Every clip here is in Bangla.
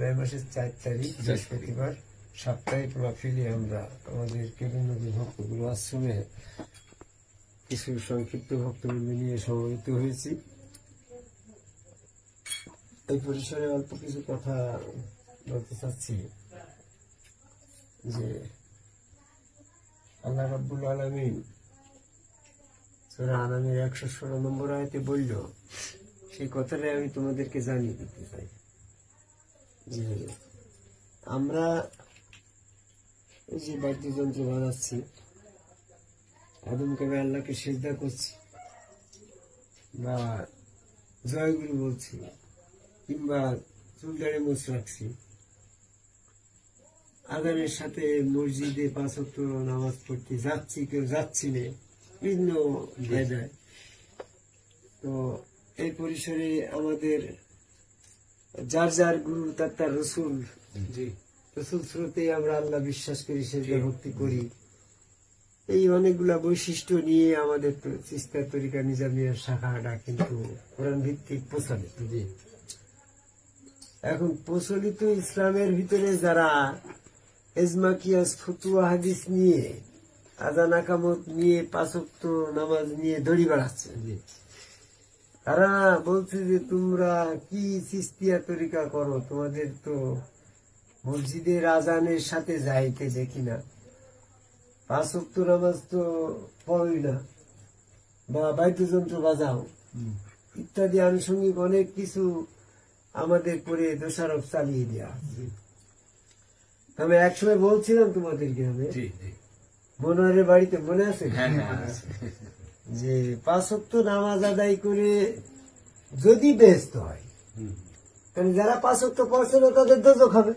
জুলাই মাসের চার তারিখ বৃহস্পতিবার সাপ্তাহিক মাহফিলে আমরা আমাদের কেবিনবী ভক্তগুলো আশ্রমে কিছু সংক্ষিপ্ত ভক্তবৃন্দ নিয়ে সমবেত হয়েছি। এই পরিসরে অল্প কিছু কথা বলতে চাচ্ছি যে আল্লাহ রাব্বুল আলমিন সুরা আনামের একশো ষোলো নম্বর আয়তে বলল সেই কথাটাই আমি তোমাদেরকে জানিয়ে দিতে চাই। যে আমরা যে বাদ্যযন্ত্র বাজাচ্ছি আদমকে আল্লাহকে সেজদা করছি বা জয়গুরু বলছি কিংবা চুল দাড়ি রাখছি। আদানের সাথে মসজিদে পাঁচ নামাজ পড়তে যাচ্ছি, কেউ যাচ্ছি না বিভিন্ন জায়গায়। তো এই পরিসরে আমাদের যার যার গুরু তার তার রসুল। রসুল স্রোতে আমরা আল্লাহ বিশ্বাস করি সে ভক্তি করি। এই অনেকগুলা বৈশিষ্ট্য নিয়ে আমাদের চিস্তার তরিকা নিজামিয়ার শাখাটা কিন্তু কোরআন ভিত্তিক প্রচলিত। এখন প্রচলিত ইসলামের ভিতরে যারা এজমাকিয়াস ফতুয়া হাদিস নিয়ে আজান আকামত নিয়ে পাঁচক্ত নামাজ নিয়ে দড়ি বেড়াচ্ছে তারা বলছে যে তোমরা কি চিস্তিয়া তরিকা করো? তোমাদের তো মসজিদের আজানের সাথে যাইতে দেখি না পাঁচক্ত নামাজ তো পড়ই না। বা বাদ্যযন্ত্র বাজাও। ইত্যাদি আনুষঙ্গিক অনেক কিছু আমাদের করে দোষারোপ চালিয়ে দেওয়া। তবে একসময় বলছিলাম তোমাদেরকে আমি। মনোহরের বাড়িতে মনে আছে? যে পাঁচক্ত নামাজ আদায় করে যদি ব্যস্ত হয় তাহলে যারা পাঁচক্ত পড়ছে না তাদের দোজক হবে।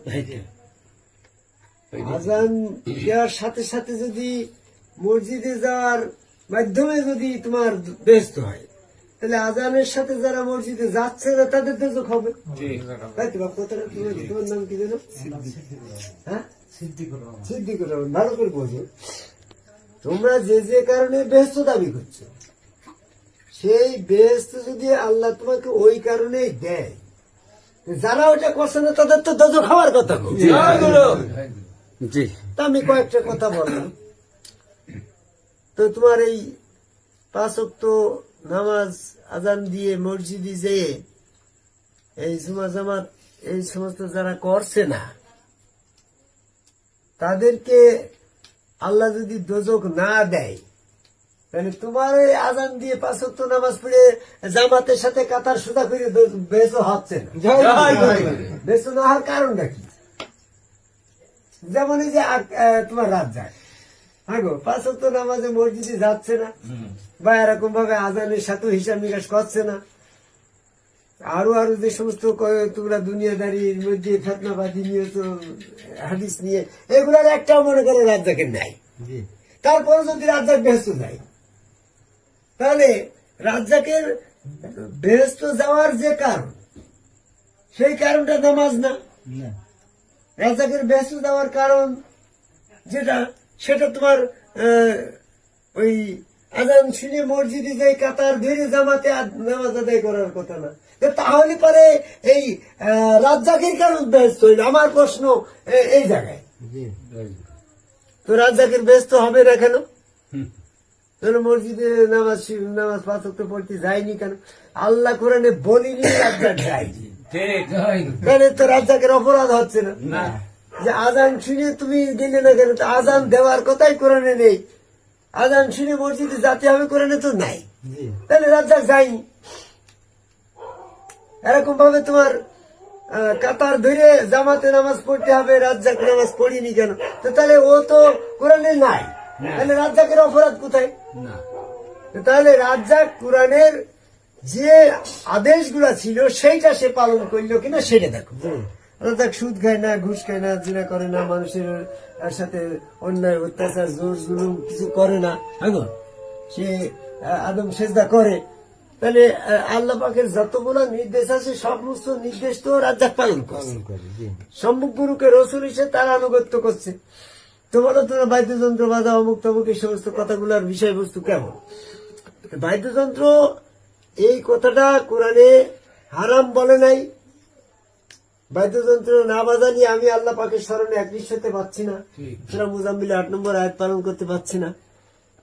আজান দেওয়ার সাথে সাথে যদি মসজিদে যাওয়ার মাধ্যমে যদি তোমার ব্যস্ত হয় তাহলে আজানের সাথে যারা মসজিদে যাচ্ছে না তাদের দোজক হবে। তাই তো কথাটা তোমার তোমার নাম কি যেন? হ্যাঁ? সিদ্দিকুর রহমান ভালো করে বোঝো। তোমরা যে যে কারণে ব্যস্ত দাবি করছ সেই ব্যস্ত যদি আল্লাহ তোমাকে ওই কারণেই দেয় যারা ওটা করছে না তাদের তো দোজো খাওয়ার কথা জি আমি কয়েকটা কথা বললাম তো তোমার এই পাঁচ ওয়াক্ত নামাজ আজান দিয়ে মসজিদে যেয়ে এই জুমা জামাত এই সমস্ত যারা করছে না তাদেরকে আল্লাহ যদি দোজক না দেয় তাহলে তোমার এই আজান দিয়ে পাঁচ নামাজ পড়ে জামাতের সাথে কাতার সুদা করে বেসো হচ্ছে না। বেসো না হওয়ার কারণটা কি? যেমন এই যে তোমার রাত যায়। হ্যাঁ গো নামাজে মসজিদে যাচ্ছে না বা এরকম ভাবে আজানের সাথে হিসাব নিকাশ করছে না। আরও আরও যে সমস্ত তোমরা দুনিয়াদারির মধ্যে ফেতনাবাদী নিয়ে হাদিস নিয়ে এগুলার একটাও মনে করে রাজ্জাকের নাই। তারপরে যদি রাজ্জাক ব্যস্ত যায় তাহলে রাজ্জাকের ব্যস্ত যাওয়ার যে কারণ সেই কারণটা নামাজ না। রাজাকের ব্যস্ত যাওয়ার কারণ যেটা সেটা তোমার আহ, ওই আজান শুনে মসজিদে যাই কাতার ধরে জামাতে নামাজ আদায় করার কথা না। তাহলে পরে এই রাজ্জাকের কারণ ব্যস্ত হইল আমার প্রশ্ন এই জায়গায়। তো রাজ্জাকের ব্যস্ত হবে না কেন? তাহলে মসজিদে নামাজ নামাজ পাঁচক পড়তে যায়নি কেন? আল্লাহ কোরআনে বলিনি রাজ্জাক যায়নি তাহলে তো রাজ্জাকের অপরাধ হচ্ছে না? যে আজান শুনে তুমি গেলে না কেন? তো আজান দেওয়ার কথাই কোরআনে নেই। আজান শুনে মসজিদে যাতে হবে কোরআনে তো নাই। তাহলে রাজ্জাক যায়নি। এরকম ভাবে তোমার কাতার ধরে জামাতে নামাজ পড়তে হবে রাজ্জাক নামাজ পড়িনি কেন? তো তাহলে ও তো কোরআনে নাই। তাহলে রাজ্জাকের অপরাধ কোথায়? তাহলে রাজ্জাক কোরআনের যে আদেশগুলা ছিল সেইটা সে পালন করল কিনা সেটা দেখো। রাজ্জাক সুদ খায় না ঘুষ খায় না জিনা করে না মানুষের সাথে অন্যায় অত্যাচার জোর জুলুম কিছু করে না। হ্যাঁ সে আদম সেজদা করে। তাহলে আল্লাহ পাকের যতগুলো নির্দেশ আছে সমস্ত নির্দেশ তো রাজ্জাক পালন করছে। সম্মুখ গুরুকে রসুল হিসেবে তারা আনুগত্য করছে। তোমারও তোমরা বাদ্যযন্ত্র বাজা অমুক তমুক এই সমস্ত কথাগুলোর বিষয়বস্তু কেমন? বাদ্যযন্ত্র এই কথাটা কোরআনে হারাম বলে নাই। বাদ্যযন্ত্র না বাজানিয়ে আমি আল্লাহ পাকের স্মরণে একনিষ্ঠ হতে পারছি না। সেটা মুজাম্মিলে আট নম্বর আয়াত পালন করতে পারছি না।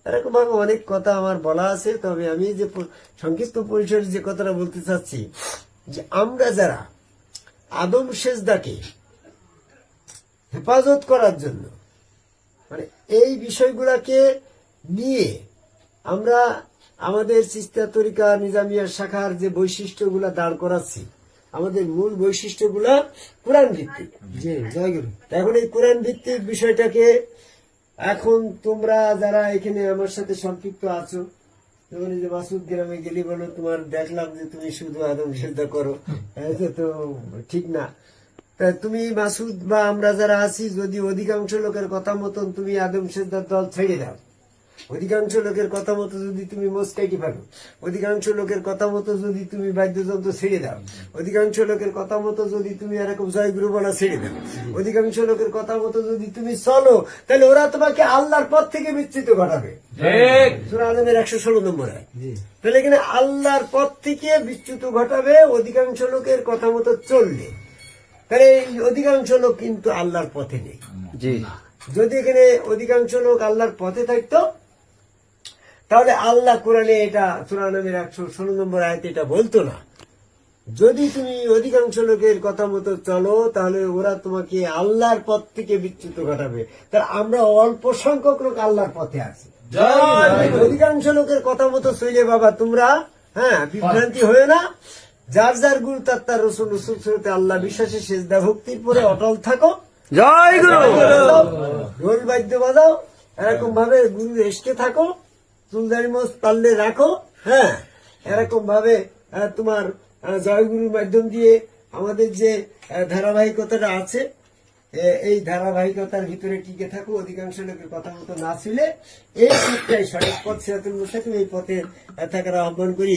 এরকম ভাবে অনেক কথা আমার বলা আছে, তবে আমি যে সংক্ষিপ্ত পরিসরে যে কথাটা বলতে চাচ্ছি, যে আমরা যারা আদম সেজদাকে হেফাজত করার জন্য মানে এই বিষয়গুলাকে নিয়ে আমরা আমাদের চিস্তা তরিকা নিজামিয়া শাখার যে বৈশিষ্ট্যগুলা দাঁড় করাচ্ছি, আমাদের মূল বৈশিষ্ট্যগুলা কোরআন ভিত্তিক। এখন এই কোরআন ভিত্তিক বিষয়টাকে এখন তোমরা যারা এখানে আমার সাথে সম্পৃক্ত আছো যেমন যে মাসুদ গ্রামে গেলি বলো, তোমার দেখলাম যে তুমি শুধু আদম সেদ্ধা করো। এটা তো ঠিক না। তা তুমি মাসুদ বা আমরা যারা আছি, যদি অধিকাংশ লোকের কথা মতন তুমি আদম সেদ্ধার দল ছেড়ে দাও। অধিকাংশ লোকের কথা মতো যদি তুমি মোস্কাইটি ফেলো অধিকাংশ লোকের কথা মতো যদি তুমি বাদ্যযন্ত্র ছেড়ে দাও অধিকাংশ লোকের কথা মতো যদি তুমি এরকম জয়গুরু বলা ছেড়ে দাও অধিকাংশ লোকের কথা মতো যদি তুমি চলো তাহলে ওরা তোমাকে আল্লাহর পথ থেকে বিচ্ছিত ঘটাবে আলমের একশো ষোলো নম্বর। আয়াত। তাহলে এখানে আল্লাহর পথ থেকে বিচ্যুত ঘটাবে অধিকাংশ লোকের কথা মতো চললে। তাহলে এই অধিকাংশ লোক কিন্তু আল্লাহর পথে নেই। যদি এখানে অধিকাংশ লোক আল্লাহর পথে থাকতো তাহলে আল্লাহ কোরআনে এটা সুরানবের একশো ষোলো নম্বর আয়তে এটা বলতো না। যদি তুমি অধিকাংশ লোকের কথা মতো চলো তাহলে ওরা তোমাকে আল্লাহর পথ থেকে বিচ্যুত ঘটাবে। তাহলে আমরা অল্প সংখ্যক লোক আল্লাহর পথে আছি। অধিকাংশ লোকের কথা মতো চলে বাবা তোমরা হ্যাঁ বিভ্রান্তি হয়ে না। যার যার গুরু তার তার রসুল রসুল আল্লাহ বিশ্বাসে সেজদা ভক্তির পরে অটল থাকো। জয় গুরু। ঢোল বাদ্য বাজাও। এরকম ভাবে গুরু এসকে থাকো। চুলদারি মাছ পারলে রাখো হ্যাঁ? এরকম ভাবে তোমার জয়গুরুর মাধ্যম দিয়ে আমাদের যে ধারাবাহিকতাটা আছে এই ধারাবাহিকতার ভিতরে টিকে থাকো, অধিকাংশ লোকের কথা মতো না ছিলে এই পথটাই সঠিক পথ সেরাতুল মুস্তাকিম, এই পথে থাকার আহ্বান করি।